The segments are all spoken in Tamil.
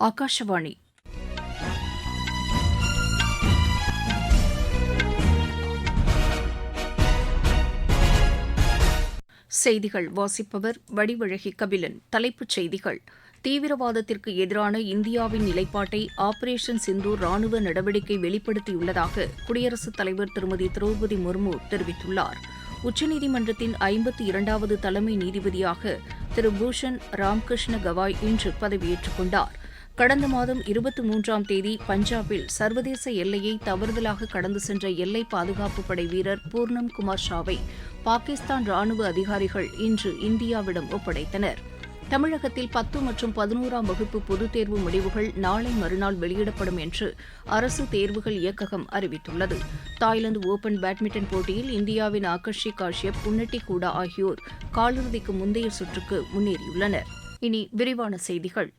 ஆகாஷவாணி செய்திகள். வாசிப்பவர் வடிவழகி கபிலன். தலைப்புச் செய்திகள். தீவிரவாதத்திற்கு எதிரான இந்தியாவின் நிலைப்பாட்டை ஆபரேஷன் சிந்தூர் ராணுவ நடவடிக்கை வெளிப்படுத்தியுள்ளதாக குடியரசுத் தலைவர் திருமதி திரௌபதி முர்மு தெரிவித்துள்ளார். உச்சநீதிமன்றத்தின் ஐம்பத்தி இரண்டாவது தலைமை நீதிபதியாக திரு பூஷன் ராம்கிருஷ்ண கவாய் இன்று பதவியேற்றுக் கொண்டார். கடந்த மாதம் இருபத்தி மூன்றாம் தேதி பஞ்சாபில் சர்வதேச எல்லையை தவறுதலாக கடந்து சென்ற எல்லை பாதுகாப்பு படை வீரர் பூர்ணம் குமார் ஷாவை பாகிஸ்தான் ராணுவ அதிகாரிகள் இன்று இந்தியாவிடம் ஒப்படைத்தனர். தமிழகத்தில் பத்து மற்றும் பதினோராம் வகுப்பு பொதுத் தேர்வு முடிவுகள் நாளை மறுநாள் வெளியிடப்படும் என்று அரசு தேர்வுகள் இயக்ககம் அறிவித்துள்ளது. தாய்லாந்து ஓபன் பேட்மிண்டன் போட்டியில் இந்தியாவின் ஆகர்ஷி காஷ்யப் புன்னட்டி கூடா ஆகியோர் காலிறுதிக்கு முந்தைய சுற்றுக்கு முன்னேறியுள்ளனர். இனி விரிவான செய்திகள்.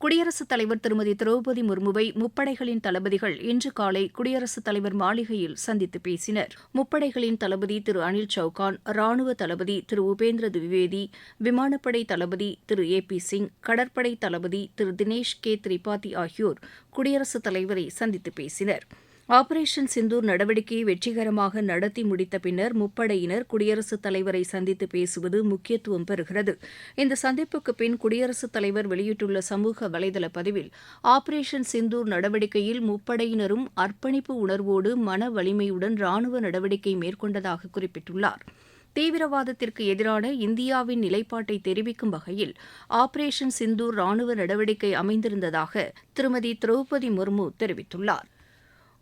குடியரசுத் தலைவர் திருமதி திரௌபதி முர்முவை முப்படைகளின் தளபதிகள் இன்று காலை குடியரசுத் தலைவர் மாளிகையில் சந்தித்து பேசினர். முப்படைகளின் தளபதி திரு அனில் சௌகான் ராணுவ தளபதி திரு உபேந்திர திவிவேதி விமானப்படை தளபதி திரு ஏ பி சிங் கடற்படை தளபதி திரு தினேஷ் கே திரிபாதி ஆகியோர் குடியரசுத் தலைவரை சந்தித்து பேசினர். ஆபரேஷன் சிந்தூர் நடவடிக்கையை வெற்றிகரமாக நடத்தி முடித்த பின்னர் முப்படையினர் குடியரசுத் தலைவரை சந்தித்து பேசுவது முக்கியத்துவம் பெறுகிறது. இந்த சந்திப்புக்கு பின் குடியரசுத் தலைவர் வெளியிட்டுள்ள சமூக வலைதள பதிவில் ஆபரேஷன் சிந்தூர் நடவடிக்கையில் முப்படையினரும் அர்ப்பணிப்பு உணர்வோடு மன வலிமையுடன் ராணுவ நடவடிக்கை மேற்கொண்டதாக குறிப்பிட்டுள்ளார். தீவிரவாதத்திற்கு எதிரான இந்தியாவின் நிலைப்பாட்டை தெரிவிக்கும் வகையில் ஆபரேஷன் சிந்தூர் ராணுவ நடவடிக்கை அமைந்திருந்ததாக திருமதி திரௌபதி முர்மு தெரிவித்துள்ளார்.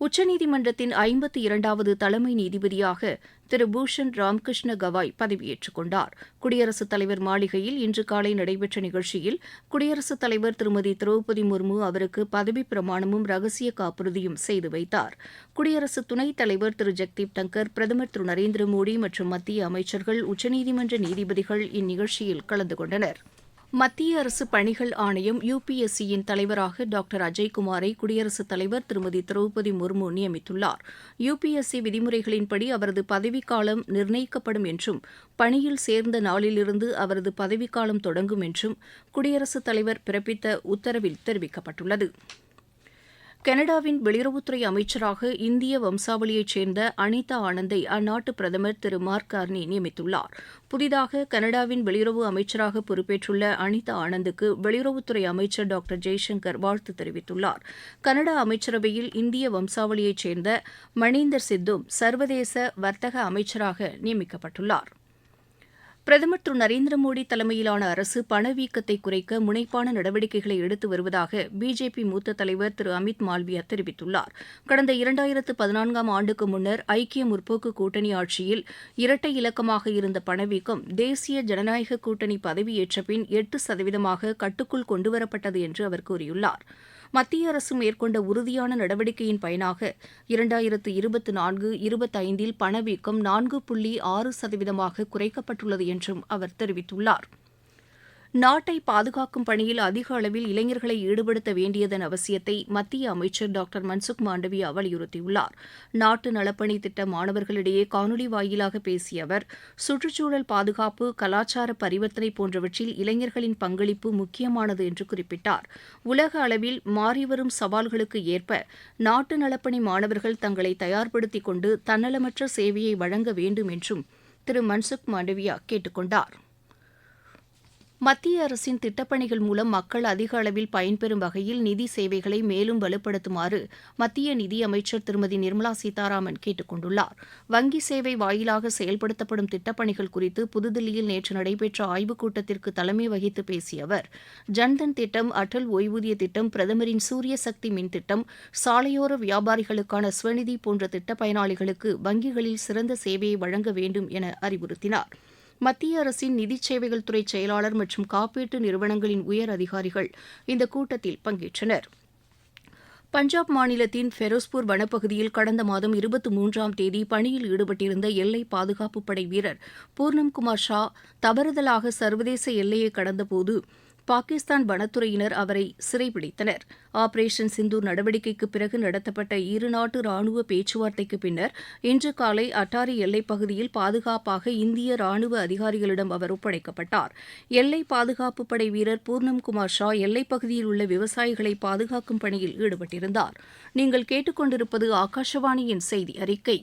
உச்சநீதிமன்றத்தின் ஐம்பத்தி இரண்டாவது தலைமை நீதிபதியாக திரு. பூஷன் ராம்கிருஷ்ண கவாய் பதவியேற்றுக் கொண்டார். குடியரசுத் தலைவர் மாளிகையில் இன்று காலை நடைபெற்ற நிகழ்ச்சியில் குடியரசுத் தலைவர் திருமதி திரௌபதி முர்மு அவருக்கு பதவிப் பிரமாணமும் ரகசிய காப்புறுதியும் செய்து வைத்தார். குடியரசு துணைத் தலைவர் திரு. ஜெக்தீப் டங்கர் பிரதமர் திரு. நரேந்திர மோடி மற்றும் மத்திய அமைச்சர்கள் உச்சநீதிமன்ற நீதிபதிகள் இந்நிகழ்ச்சியில் கலந்து கொண்டனா் மத்திய அரசு பணிகள் ஆணையம் யுபிஎஸ்சியின் தலைவராக டாக்டர் அஜய்குமாரை குடியரசுத் தலைவர் திருமதி திரௌபதி முர்மு நியமித்துள்ளார். யுபிஎஸ்சி விதிமுறைகளின்படி அவரது பதவிக்காலம் நிர்ணயிக்கப்படும் என்றும் பணியில் சேர்ந்த நாளிலிருந்து அவரது பதவிக்காலம் தொடங்கும் என்றும் குடியரசுத் தலைவர் பிறப்பித்த உத்தரவில் தெரிவிக்கப்பட்டுள்ளது. கனடாவின் வெளியுறவுத்துறை அமைச்சராக இந்திய வம்சாவளியைச் சேர்ந்த அனிதா ஆனந்தை அந்நாட்டு பிரதமர் திரு மார்க் கார்னி நியமித்துள்ளார். புதிதாக கனடாவின் வெளியுறவு அமைச்சராக பொறுப்பேற்றுள்ள அனிதா ஆனந்துக்கு வெளியுறவுத்துறை அமைச்சர் டாக்டர் ஜெய்சங்கர் வாழ்த்து தெரிவித்துள்ளார். கனடா அமைச்சரவையில் இந்திய வம்சாவளியைச் சேர்ந்த மணீந்தர் சித்தும் சர்வதேச வர்த்தக அமைச்சராக நியமிக்கப்பட்டுள்ளார். பிரதமர் திரு நரேந்திர மோடி தலைமையிலான அரசு பணவீக்கத்தை குறைக்க முனைப்பான நடவடிக்கைகளை எடுத்து வருவதாக பிஜேபி மூத்த தலைவர் திரு அமித் மால்வியா தெரிவித்துள்ளார். கடந்த இரண்டாயிரத்து பதினான்காம் ஆண்டுக்கு முன்னர் ஐக்கிய முற்போக்கு கூட்டணி ஆட்சியில் இரட்டை இலக்கமாக இருந்த பணவீக்கம் தேசிய ஜனநாயக கூட்டணி பதவியேற்ற பின் எட்டு சதவீதமாக கட்டுக்குள் கொண்டுவரப்பட்டது என்று அவர் கூறியுள்ளார். மத்திய அரசு மேற்கொண்ட உறுதியான நடவடிக்கையின் பயனாக இரண்டாயிரத்து இருபத்தி நான்கு இருபத்தைந்தில் பணவீக்கம் நான்கு புள்ளி ஆறு சதவீதமாக குறைக்கப்பட்டுள்ளது என்றும் அவர் தெரிவித்துள்ளார். நாட்டை பாதுகாக்கும் பணியில் அதிக அளவில் இளைஞர்களை ஈடுபடுத்த வேண்டியதன் அவசியத்தை மத்திய அமைச்சர் டாக்டர் மன்சுக் மாண்டவியா வலியுறுத்தியுள்ளார். நாட்டு நலப்பணி திட்ட மாணவர்களிடையே காணொலி வாயிலாக பேசிய அவர் சுற்றுச்சூழல் பாதுகாப்பு கலாச்சார பரிவர்த்தனை போன்றவற்றில் இளைஞர்களின் பங்களிப்பு முக்கியமானது என்று குறிப்பிட்டார். உலக அளவில் மாறிவரும் சவால்களுக்கு ஏற்ப நாட்டு நலப்பணி மாணவர்கள் தங்களை தயார்படுத்திக் கொண்டு தன்னலமற்ற சேவையை வழங்க வேண்டும் என்றும் திரு மன்சுக் மாண்டவியா கேட்டுக் கொண்டாா் மத்திய அரசின் திட்டப்பணிகள் மூலம் மக்கள் அதிக அளவில் பயன்பெறும் வகையில் நிதி சேவைகளை மேலும் வலுப்படுத்துமாறு மத்திய நிதியமைச்சர் திருமதி நிர்மலா சீதாராமன் கேட்டுக் கொண்டுள்ளார். வங்கி சேவை வாயிலாக செயல்படுத்தப்படும் திட்டப்பணிகள் குறித்து புதுதில்லியில் நேற்று நடைபெற்ற ஆய்வுக் கூட்டத்திற்கு தலைமை வகித்து பேசிய அவர் ஜன்தன் திட்டம் அடல் ஓய்வூதிய திட்டம் பிரதமரின் சூரிய சக்தி மின் திட்டம் சாலையோர வியாபாரிகளுக்கான ஸ்வநிதி போன்ற திட்ட பயனாளிகளுக்கு வங்கிகளில் சிறந்த சேவையை வழங்க வேண்டும் என அறிவுறுத்தினார். மத்திய அரசின் நிதி சேவைகள் துறை செயலாளர் மற்றும் காப்பீட்டு நிறுவனங்களின் உயர் அதிகாரிகள் இந்த கூட்டத்தில் பங்கேற்றனர். பஞ்சாப் மாநிலத்தின் ஃபெரோஸ்பூர் வனப்பகுதியில் கடந்த மாதம் இருபத்தி மூன்றாம் தேதி பணியில் ஈடுபட்டிருந்த எல்லை பாதுகாப்புப் படை வீரர் பூர்ணம் குமார் ஷா தவறுதலாக சர்வதேச எல்லையை கடந்தபோது பாகிஸ்தான் வனத்துறையினர் அவரை சிறைபிடித்தனர். ஆபரேஷன் சிந்தூர் நடவடிக்கைக்கு பிறகு நடத்தப்பட்ட இருநாட்டு ராணுவ பேச்சுவார்த்தைக்கு பின்னர் இன்று காலை அட்டாரி எல்லைப் பகுதியில் பாதுகாப்பாக இந்திய ராணுவ அதிகாரிகளிடம் அவர் ஒப்படைக்கப்பட்டார். எல்லை பாதுகாப்பு படை வீரர் பூர்ணம் குமார் ஷா எல்லைப் பகுதியில் உள்ள விவசாயிகளை பாதுகாக்கும் பணியில் ஈடுபட்டிருந்தார். நீங்கள் கேட்டுக்கொண்டிருப்பது ஆகாஷவாணியின் செய்தி அறிக்கை.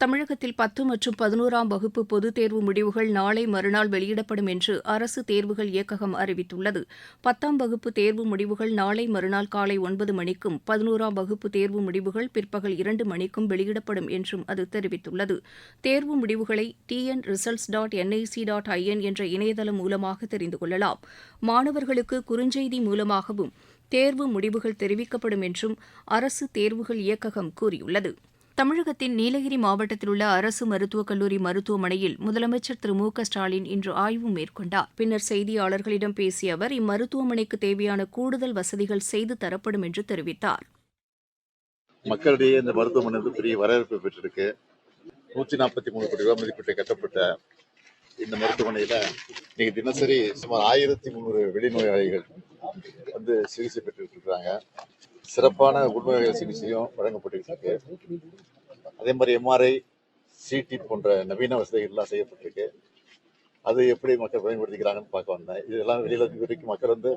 தமிழகத்தில் பத்து மற்றும் பதினோராம் வகுப்பு பொதுத் தேர்வு முடிவுகள் நாளை மறுநாள் வெளியிடப்படும் என்று அரசு தேர்வுகள் இயக்ககம் அறிவித்துள்ளது. பத்தாம் வகுப்பு தேர்வு முடிவுகள் நாளை மறுநாள் காலை ஒன்பது மணிக்கும் பதினோராம் வகுப்பு தேர்வு முடிவுகள் பிற்பகல் இரண்டு மணிக்கும் வெளியிடப்படும் என்றும் அது தெரிவித்துள்ளது. தேர்வு முடிவுகளை TN results dot NIC dot IN என்ற இணையதளம் மூலமாக தெரிந்து கொள்ளலாம். மாணவர்களுக்கு குறுஞ்செய்தி மூலமாகவும் தேர்வு முடிவுகள் தெரிவிக்கப்படும் என்றும் அரசு தேர்வுகள் இயக்ககம் கூறியுள்ளது. தமிழகத்தின் நீலகிரி மாவட்டத்தில் உள்ள அரசு மருத்துவக் கல்லூரி மருத்துவமனையில் முதலமைச்சர் திரு மு க ஸ்டாலின் இன்று ஆய்வு மேற்கொண்டார். பின்னர் செய்தியாளர்களிடம் பேசிய அவர் இம்மருத்துவமனைக்கு தேவையான கூடுதல் வசதிகள் செய்து தரப்படும் என்று தெரிவித்தார். மக்களிடையே இந்த மருத்துவமனை வந்து பெரிய வரவேற்பு பெற்றிருக்கு. நூற்றி நாற்பத்தி மூணு கோடி ரூபாய் மதிப்பீட்டை கட்டப்பட்ட இந்த மருத்துவமனையில இன்னைக்கு தினசரி சுமார் ஆயிரத்தி முந்நூறு வெளிநோயாளிகள் வந்து சிகிச்சை பெற்று இருக்கிறாங்க சிறப்பான உள்நோயாளிகள் சிகிச்சையும் வழங்கப்பட்டு அதே மாதிரி எம்ஆர்ஐ சிடி போன்ற நவீன வசதிகள்லாம் செய்யப்பட்டிருக்கு. அது எப்படி மக்கள் பயன்படுத்திக்கிறாங்கன்னு பார்க்க வந்தேன். இதெல்லாம் வெளியில இது வரைக்கும் மக்கள் வந்து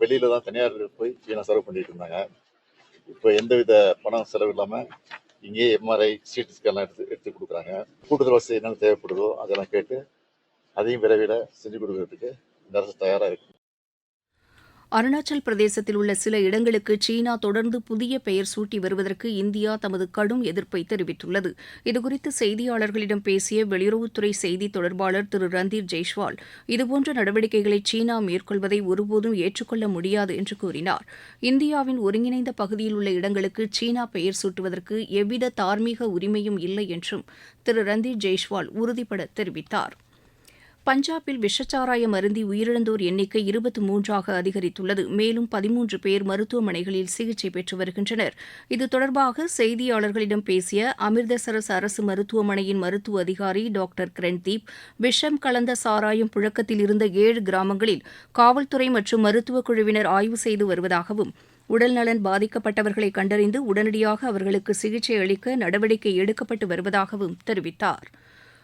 வெளியில தான் தனியார் போய் வீணா செலவு பண்ணிட்டு இருந்தாங்க. இப்போ எந்தவித பணம் செலவு இல்லாம இங்கேயே எம்ஆர்ஐ சிடி ஸ்கேன்லாம் எடுத்து எடுத்து கொடுக்குறாங்க. கூடுதல் வசதி என்னென்ன தேவைப்படுதோ அதெல்லாம் கேட்டு அதையும் விரைவில் செஞ்சு கொடுக்கறதுக்கு இந்த அரசு தயாராக இருக்குது அருணாச்சல் பிரதேசத்தில் உள்ள சில இடங்களுக்கு சீனா தொடர்ந்து புதிய பெயர் சூட்டி வருவதற்கு இந்தியா தமது கடும் எதிர்ப்பை தெரிவித்துள்ளது. இதுகுறித்து செய்தியாளர்களிடம் பேசிய வெளியுறவுத்துறை செய்தி தொடர்பாளர் திரு ரந்தீர் ஜெய்ஷ்வால் இதுபோன்ற நடவடிக்கைகளை சீனா மேற்கொள்வதை ஒருபோதும் ஏற்றுக்கொள்ள முடியாது என்று கூறினார். இந்தியாவின் ஒருங்கிணைந்த பகுதியில் உள்ள இடங்களுக்கு சீனா பெயர் சூட்டுவதற்கு எவ்வித தார்மீக உரிமையும் இல்லை என்றும் திரு ரந்தீர் ஜெய்ஷ்வால் உறுதிபட தெரிவித்தார். பஞ்சாபில் விஷச்சாராயம் அருந்தி உயிரிழந்தோர் எண்ணிக்கை இருபத்தி மூன்றாக அதிகரித்துள்ளது. மேலும் பதிமூன்று பேர் மருத்துவமனைகளில் சிகிச்சை பெற்று வருகின்றனர். இது தொடர்பாக செய்தியாளர்களிடம் பேசிய அமிர்தசரஸ் அரசு மருத்துவமனையின் மருத்துவ அதிகாரி டாக்டர் கிரண்தீப் விஷம் கலந்த சாராயம் புழக்கத்தில் இருந்த ஏழு கிராமங்களில் காவல்துறை மற்றும் மருத்துவக் குழுவினர் ஆய்வு செய்து வருவதாகவும் உடல்நலன் பாதிக்கப்பட்டவர்களை கண்டறிந்து உடனடியாக அவர்களுக்கு சிகிச்சை அளிக்க நடவடிக்கை எடுக்கப்பட்டு வருவதாகவும் தெரிவித்தார்.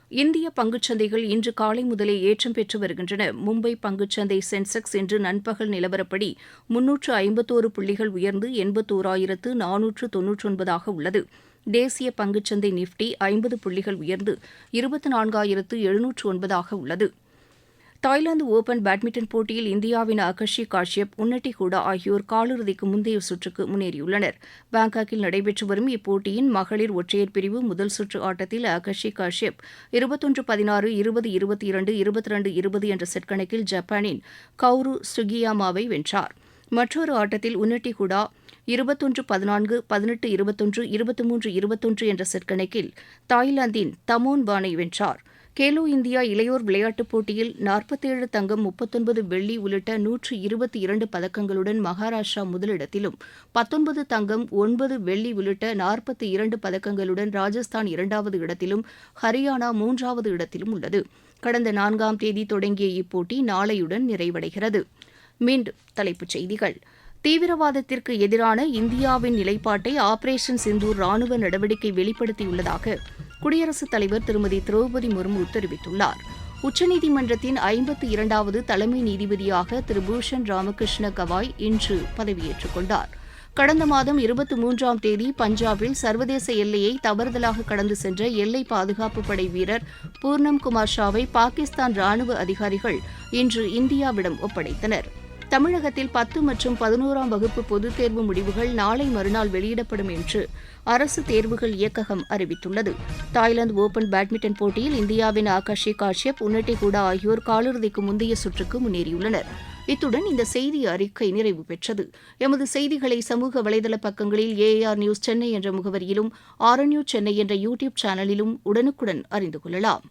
இந்திய பங்குச்சந்தைகள் இன்று காலை முதலே ஏற்றம் பெற்று வருகின்றன. மும்பை பங்குச்சந்தை சென்செக்ஸ் இன்று நண்பகல் நிலவரப்படி முன்னூற்று ஐம்பத்தோரு புள்ளிகள் உயர்ந்து எண்பத்தோராயிரத்து நானூற்று தொன்னூற்றொன்பதாக உள்ளது. தேசிய பங்குச்சந்தை நிப்டி ஐம்பது புள்ளிகள் உயர்ந்து இருபத்தி நான்காயிரத்து எழுநூற்று ஒன்பதாக உள்ளது. தாய்லாந்து ஓபன் பேட்மிண்டன் போட்டியில் இந்தியாவின் அகஷி காஷ்யப் உன்னட்டி ஹூடா ஆகியோர் காலிறுதிக்கு முந்தைய சுற்றுக்கு முன்னேறியுள்ளனர். பாங்காக்கில் நடைபெற்று வரும் இப்போட்டியின் மகளிர் ஒற்றையர் பிரிவு முதல் சுற்று ஆட்டத்தில் அகஷி காஷ்யப் இருபத்தொன்று பதினாறு இருபது இருபத்தி இரண்டு இருபத்தி ரெண்டு இருபது என்ற செட் கணக்கில் ஜப்பானின் கவுரு சுகியாமாவை வென்றார். மற்றொரு ஆட்டத்தில் உன்னட்டி ஹுடா இருபத்தொன்று பதினான்கு பதினெட்டு இருபத்தொன்று இருபத்தி மூன்று இருபத்தொன்று என்ற செட் கணக்கில் தாய்லாந்தின் தமோன் பானை வென்றார். கேலோ இந்தியா இளையோர் விளையாட்டுப் போட்டியில் நாற்பத்தேழு தங்கம் முப்பத்தொன்பது வெள்ளி உள்ளிட்ட நூற்று இருபத்தி இரண்டு பதக்கங்களுடன் மகாராஷ்டிரா முதலிடத்திலும் பத்தொன்பது தங்கம் ஒன்பது வெள்ளி உள்ளிட்ட நாற்பத்தி இரண்டு பதக்கங்களுடன் ராஜஸ்தான் இரண்டாவது இடத்திலும் ஹரியானா மூன்றாவது இடத்திலும் உள்ளது. கடந்த நான்காம் தேதி தொடங்கிய இப்போட்டி நாளையுடன் நிறைவடைகிறது. மீண்டும் தலைப்புச் செய்திகள். தீவிரவாதத்திற்கு எதிரான இந்தியாவின் நிலைப்பாட்டை ஆபரேஷன் சிந்தூர் ராணுவ நடவடிக்கை வெளிப்படுத்தியுள்ளதாக குடியரசுத் தலைவர் திருமதி திரௌபதி முர்மு தெரிவித்துள்ளார் உச்சநீதிமன்றத்தின் ஐம்பத்தி இரண்டாவது தலைமை நீதிபதியாக திரு. பூஷன் ராமகிருஷ்ண கவாய் இன்று பதவியேற்றுக் கொண்டார். கடந்த மாதம் இருபத்தி மூன்றாம் தேதி பஞ்சாபில் சர்வதேச எல்லையை தவறுதலாக கடந்து சென்ற எல்லை பாதுகாப்பு படை வீரர் பூர்ணம் குமார் ஷாவை பாகிஸ்தான் ராணுவ அதிகாரிகள் இன்று இந்தியாவிடம் ஒப்படைத்தனர். தமிழகத்தில் பத்து மற்றும் பதினோராம் வகுப்பு பொதுத் தேர்வு முடிவுகள் நாளை மறுநாள் வெளியிடப்படும் என்று அரசு தேர்வுகள் இயக்ககம் அறிவித்துள்ளது. தாய்லாந்து ஓபன் பேட்மிண்டன் போட்டியில் இந்தியாவின் ஆகாஷி காஷ்யப் உன்னட்டி கூட ஆகியோர் காலிறுதிக்கு முந்தைய சுற்றுக்கு முன்னேறியுள்ளனர். இத்துடன் இந்த செய்தி அறிக்கை நிறைவு பெற்றது. எமது செய்திகளை சமூக வலைதள பக்கங்களில் ஏஆர் நியூஸ் சென்னை என்ற முகவரியிலும் ஆர்என்யூ சென்னை என்ற யூடியூப் சேனலிலும் உடனுக்குடன் அறிந்து கொள்ளலாம்.